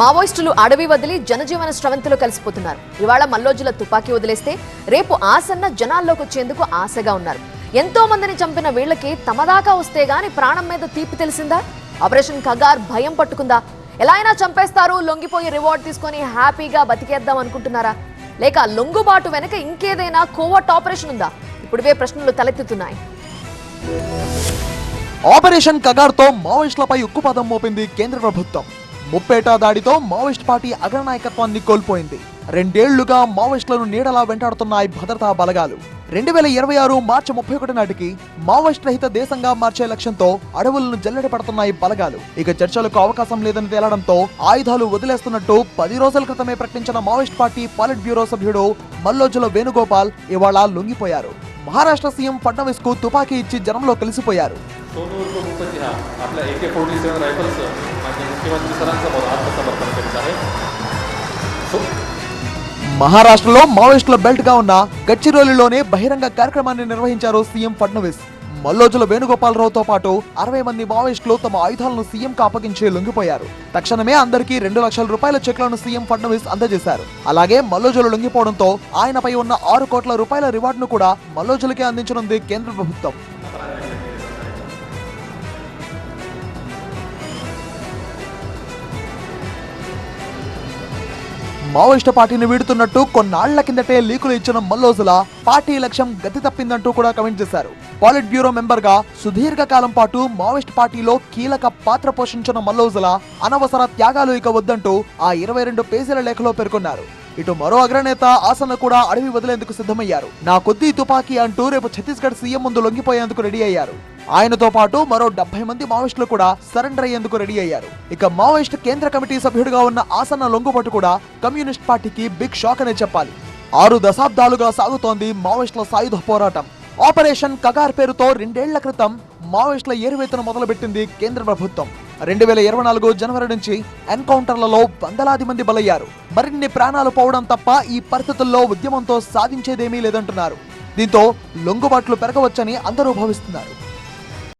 మావోయిస్టులు అడవి వదిలి జనజీవన స్రవంతిలో కలిసిపోతున్నారు. ఇవాళ మల్లోజుల తుపాకీ వదిలేస్తే రేపు ఆసన్న జనాల్లోకి వచ్చేందుకు ఆశగా ఉన్నారు. ఎంతో మందిని చంపిన వీళ్ళకి తమదాకా వస్తే గాని ప్రాణం మీద తీపి తెలిసిందా? ఆపరేషన్ కగార్ భయం పట్టుకుందా? ఎలా అయినా చంపేస్తారు లొంగిపోయి రివార్డ్ తీసుకొని హ్యాపీగా బతికేద్దాం అనుకుంటున్నారా? లేక లొంగుబాటు వెనక ఇంకేదైనా కోవట్ ఆపరేషన్ ఉందా? ఇప్పుడువే ప్రశ్నలు తలెత్తుతున్నాయి. ఆపరేషన్ కగార్తో మావోయిస్టులపై ఉక్కుపాదం మోపింది కేంద్ర ప్రభుత్వం. ముప్పేట దాడితో మావోయిస్ట్ పార్టీ అగ్రనాయకత్వాన్ని కోల్పోయింది. రెండేళ్ళుగా మావోయిస్టులను నీడలా వెంటాడుతున్నాయి భద్రతా బలగాలు. రెండు వేల ఇరవై ఆరు మార్చి ముప్పై ఒకటి నాటికి మావోయిస్ట్ రహిత దేశంగా మార్చే లక్ష్యంతో అడవులను జల్లెడ పడుతున్నాయి బలగాలు. ఇక చర్చలకు అవకాశం లేదని తేలడంతో ఆయుధాలు వదిలేస్తున్నట్టు పది రోజుల క్రితమే ప్రకటించిన మావోయిస్ట్ పార్టీ పాలిట్ బ్యూరో సభ్యుడు మల్లోజుల వేణుగోపాల్ ఇవాళ లొంగిపోయారు. మహారాష్ట్ర సీఎం ఫడ్నవీస్కు తుపాకీ ఇచ్చి జనంలో కలిసిపోయారు. మహారాష్ట్రలో మావోయిస్టుల బెల్ట్గా ఉన్న గచ్చిరోలిలోనే బహిరంగ కార్యక్రమాన్ని నిర్వహించారు సీఎం ఫడ్నవీస్. మల్లోజుల వేణుగోపాలరావుతో పాటు అరవై మంది మావోయిస్టులు తమ ఆయుధాలను సీఎంకు అప్పగించి లొంగిపోయారు. తక్షణమే అందరికీ రెండు లక్షల రూపాయల చెక్లను సీఎం ఫడ్నవీస్ అందజేశారు. అలాగే మల్లోజులు లొంగిపోవడంతో ఆయనపై ఉన్న ఆరు కోట్ల రూపాయల రివార్డును కూడా మల్లోజులకే అందించనుంది కేంద్ర ప్రభుత్వం. మావోయిస్టు పార్టీని వీడుతున్నట్టు కొన్నాళ్ళ కిందటే లీకులు ఇచ్చిన మల్లోజుల పార్టీ లక్ష్యం గతి తప్పిందంటూ కూడా కమెంట్ చేశారు. పాలిట్ బ్యూరో మెంబర్గా సుదీర్ఘ కాలం పాటు మావోయిస్ట్ పార్టీలో కీలక పాత్ర పోషించిన మల్లోజుల అనవసర త్యాగాలు ఇక వద్దంటూ ఆ ఇరవై రెండు పేజీల లేఖలో పేర్కొన్నారు. ఇటు మరో అగ్రనేత ఆసన కూడా అడవి వదిలేందుకు సిద్ధమయ్యారు. నా కొద్దీ తుపాకీ అంటూ రేపు ఛత్తీస్గఢ్ సీఎం ముందు లొంగిపోయేందుకు రెడీ అయ్యారు. ఆయనతో పాటు మరో డెబ్బై మంది మావోయిస్టులు కూడా సరెండర్ అయ్యేందుకు రెడీ అయ్యారు. ఇక మావోయిస్ట్ కేంద్ర కమిటీ సభ్యుడిగా ఉన్న ఆసన్న లొంగుబాటు కూడా కమ్యూనిస్ట్ పార్టీకి బిగ్ షాక్ అనే చెప్పాలి. ఆరు దశాబ్దాలుగా సాగుతోంది మావోయిస్టుల సాయుధ పోరాటం. ఆపరేషన్ కగార్ పేరుతో రెండేళ్ళ క్రితం మావోయిస్టుల ఏరువేతను మొదలుపెట్టింది కేంద్ర ప్రభుత్వం. రెండు వేల ఇరవై నాలుగు జనవరి నుంచి ఎన్కౌంటర్లలో వందలాది మంది బలయ్యారు. మరిన్ని ప్రాణాలు పోవడం తప్ప ఈ పరిస్థితుల్లో ఉద్యమంతో సాధించేదేమీ లేదంటున్నారు. దీంతో లొంగుబాట్లు పెరగవచ్చని అందరూ భావిస్తున్నారు.